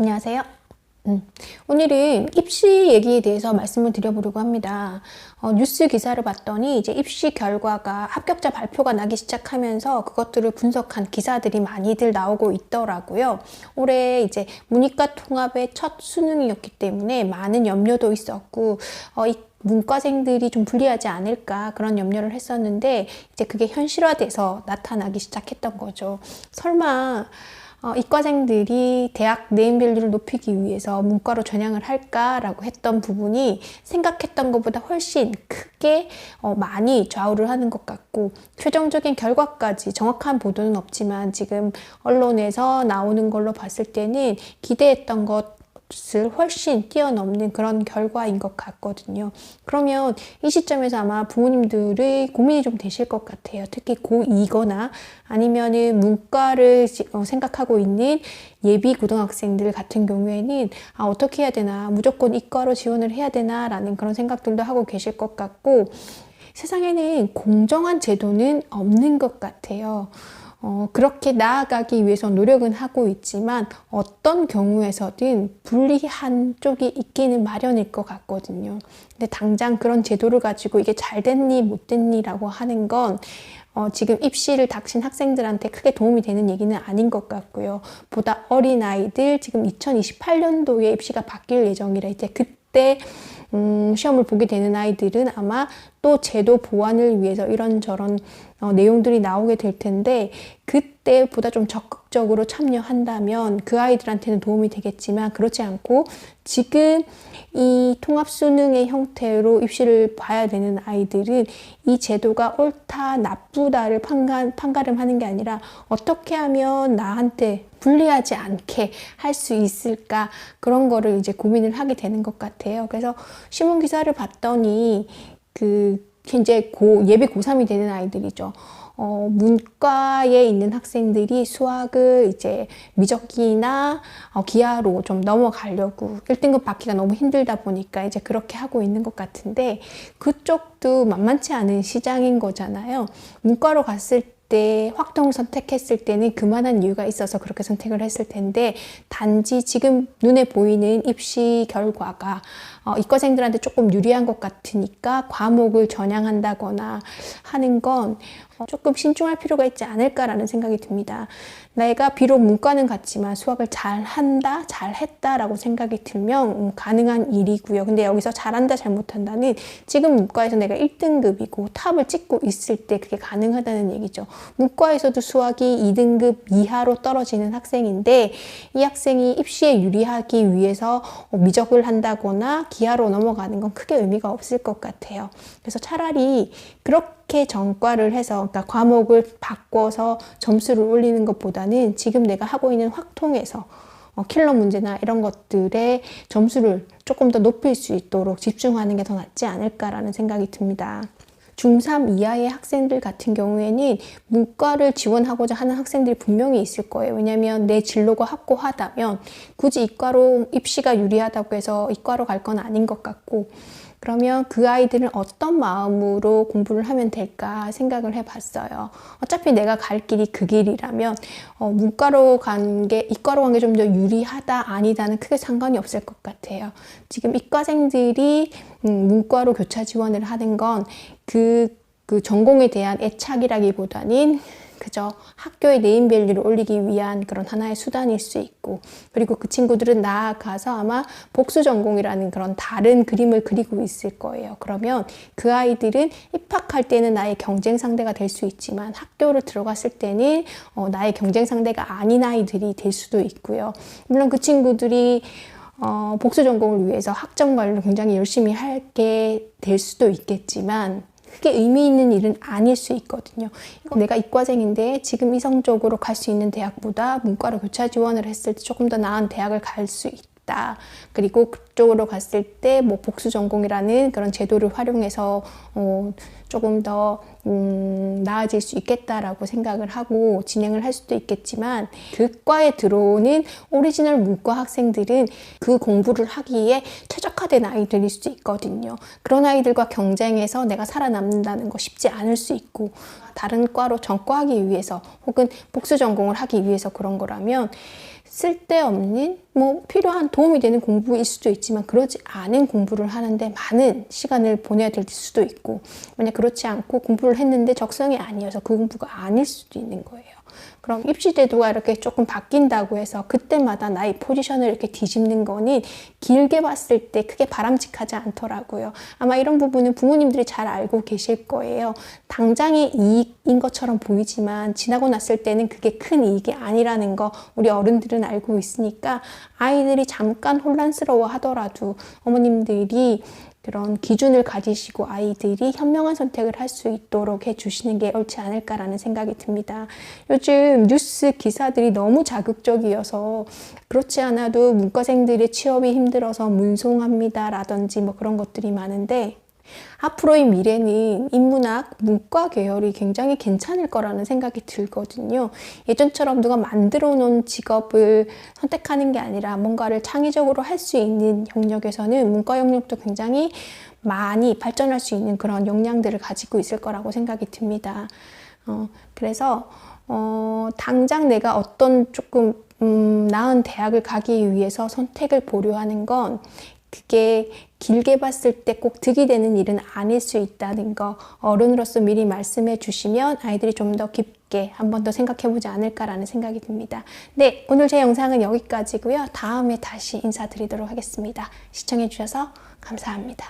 안녕하세요. 음, 오늘은 입시 얘기에 대해서 말씀을 드려보려고 합니다. 어, 뉴스 기사를 봤더니 이제 입시 결과가 합격자 발표가 나기 시작하면서 그것들을 분석한 기사들이 많이들 나오고 있더라고요. 올해 이제 문이과 통합의 첫 수능이었기 때문에 많은 염려도 있었고, 어, 이 문과생들이 좀 불리하지 않을까 그런 염려를 했었는데 이제 그게 현실화돼서 나타나기 시작했던 거죠. 설마 어, 이과생들이 대학 네임밸류를 높이기 위해서 문과로 전향을 할까라고 했던 부분이 생각했던 것보다 훨씬 크게 어, 많이 좌우를 하는 것 같고 최종적인 결과까지 정확한 보도는 없지만 지금 언론에서 나오는 걸로 봤을 때는 기대했던 것 을 훨씬 뛰어넘는 그런 결과인 것 같거든요. 그러면 이 시점에서 아마 부모님들의 고민이 좀 되실 것 같아요. 특히 고2거나 아니면은 문과를 어, 생각하고 있는 예비 고등학생들 같은 경우에는 아, 어떻게 해야 되나, 무조건 이과로 지원을 해야 되나라는 그런 생각들도 하고 계실 것 같고 세상에는 공정한 제도는 없는 것 같아요. 어, 그렇게 나아가기 위해서 노력은 하고 있지만 어떤 경우에서든 불리한 쪽이 있기는 마련일 것 같거든요. 근데 당장 그런 제도를 가지고 이게 잘 됐니 못 됐니라고 하는 건 어, 지금 입시를 닥친 학생들한테 크게 도움이 되는 얘기는 아닌 것 같고요. 보다 어린 아이들 지금 2028년도에 입시가 바뀔 예정이라 이제 그 때 음, 시험을 보게 되는 아이들은 아마 또 제도 보완을 위해서 이런저런 어, 내용들이 나오게 될 텐데 그때보다 좀 적극 적으로 참여한다면 그 아이들한테는 도움이 되겠지만 그렇지 않고 지금 이 통합 수능의 형태로 입시를 봐야 되는 아이들은 이 제도가 옳다 나쁘다를 판가, 판가름하는 게 아니라 어떻게 하면 나한테 불리하지 않게 할 수 있을까 그런 거를 이제 고민을 하게 되는 것 같아요. 그래서 신문 기사를 봤더니 그 이제 고 예비 고3이 되는 아이들이죠. 어, 문과에 있는 학생들이 수학을 이제 미적기나 어, 기하로 좀 넘어가려고 1등급 받기가 너무 힘들다 보니까 이제 그렇게 하고 있는 것 같은데 그쪽도 만만치 않은 시장인 거잖아요. 문과로 갔을 때 확통을 선택했을 때는 그만한 이유가 있어서 그렇게 선택을 했을 텐데 단지 지금 눈에 보이는 입시 결과가 어, 이과생들한테 조금 유리한 것 같으니까 과목을 전향한다거나 하는 건 어, 조금 신중할 필요가 있지 않을까라는 생각이 듭니다. 내가 비록 문과는 같지만 수학을 잘 한다, 잘 했다라고 생각이 들면 음, 가능한 일이고요. 근데 여기서 잘한다, 잘못한다는 지금 문과에서 내가 1등급이고 탑을 찍고 있을 때 그게 가능하다는 얘기죠. 문과에서도 수학이 2등급 이하로 떨어지는 학생인데 이 학생이 입시에 유리하기 위해서 어, 미적을 한다거나 기하로 넘어가는 건 크게 의미가 없을 것 같아요. 그래서 차라리 그렇게 전과를 해서 그러니까 과목을 바꿔서 점수를 올리는 것보다는 지금 내가 하고 있는 확통에서 어, 킬러 문제나 이런 것들의 점수를 조금 더 높일 수 있도록 집중하는 게 더 낫지 않을까라는 생각이 듭니다. 중3 이하의 학생들 같은 경우에는 문과를 지원하고자 하는 학생들이 분명히 있을 거예요. 왜냐하면 내 진로가 확고하다면 굳이 이과로 입시가 유리하다고 해서 이과로 갈 건 아닌 것 같고 그러면 그 아이들은 어떤 마음으로 공부를 하면 될까 생각을 해봤어요. 어차피 내가 갈 길이 그 길이라면 어, 문과로 간 게 이과로 간 게 좀 더 유리하다 아니다는 크게 상관이 없을 것 같아요. 지금 이과생들이 음, 문과로 교차 지원을 하는 건그 그 전공에 대한 애착이라기보다는 그저 학교의 네임밸류를 올리기 위한 그런 하나의 수단일 수 있고 그리고 그 친구들은 나아가서 아마 복수 전공이라는 그런 다른 그림을 그리고 있을 거예요. 그러면 그 아이들은 입학할 때는 나의 경쟁 상대가 될 수 있지만 학교를 들어갔을 때는 어, 나의 경쟁 상대가 아닌 아이들이 될 수도 있고요. 물론 그 친구들이 어, 복수 전공을 위해서 학점 관리를 굉장히 열심히 하게 될 수도 있겠지만 크게 의미 있는 일은 아닐 수 있거든요. 내가 이과생인데 지금 이성적으로 갈 수 있는 대학보다 문과로 교차 지원을 했을 때 조금 더 나은 대학을 갈 수 있다. 그리고 그쪽으로 갔을 때 뭐 복수 전공이라는 그런 제도를 활용해서 어, 조금 더 음, 나아질 수 있겠다라고 생각을 하고 진행을 할 수도 있겠지만 그 과에 들어오는 오리지널 문과 학생들은 그 공부를 하기에 최적화된 아이들일 수 있거든요. 그런 아이들과 경쟁해서 내가 살아남는다는 거 쉽지 않을 수 있고 다른 과로 전과하기 위해서 혹은 복수 전공을 하기 위해서 그런 거라면 쓸데없는 뭐 필요한 도움이 되는 공부일 수도 있지만 그러지 않은 공부를 하는데 많은 시간을 보내야 될 수도 있고 만약 그렇지 않고 공부를 했는데 적성이 아니어서 그 공부가 아닐 수도 있는 거예요. 그럼 입시 제도가 이렇게 조금 바뀐다고 해서 그때마다 나의 포지션을 이렇게 뒤집는 거는 길게 봤을 때 크게 바람직하지 않더라고요. 아마 이런 부분은 부모님들이 잘 알고 계실 거예요. 당장의 이익인 것처럼 보이지만 지나고 났을 때는 그게 큰 이익이 아니라는 거 우리 어른들은 알고 있으니까 아이들이 잠깐 혼란스러워 하더라도 어머님들이 그런 기준을 가지시고 아이들이 현명한 선택을 할 수 있도록 해주시는 게 옳지 않을까라는 생각이 듭니다. 요즘 뉴스 기사들이 너무 자극적이어서 그렇지 않아도 문과생들의 취업이 힘들어서 문송합니다라든지 뭐 그런 것들이 많은데 앞으로의 미래는 인문학, 문과 계열이 굉장히 괜찮을 거라는 생각이 들거든요. 예전처럼 누가 만들어 놓은 직업을 선택하는 게 아니라 뭔가를 창의적으로 할 수 있는 영역에서는 문과 영역도 굉장히 많이 발전할 수 있는 그런 역량들을 가지고 있을 거라고 생각이 듭니다. 어, 그래서 어, 당장 내가 어떤 조금 음, 나은 대학을 가기 위해서 선택을 보류하는 건 그게 길게 봤을 때 꼭 득이 되는 일은 아닐 수 있다는 거 어른으로서 미리 말씀해 주시면 아이들이 좀 더 깊게 한 번 더 생각해 보지 않을까라는 생각이 듭니다. 네, 오늘 제 영상은 여기까지고요. 다음에 다시 인사드리도록 하겠습니다. 시청해 주셔서 감사합니다.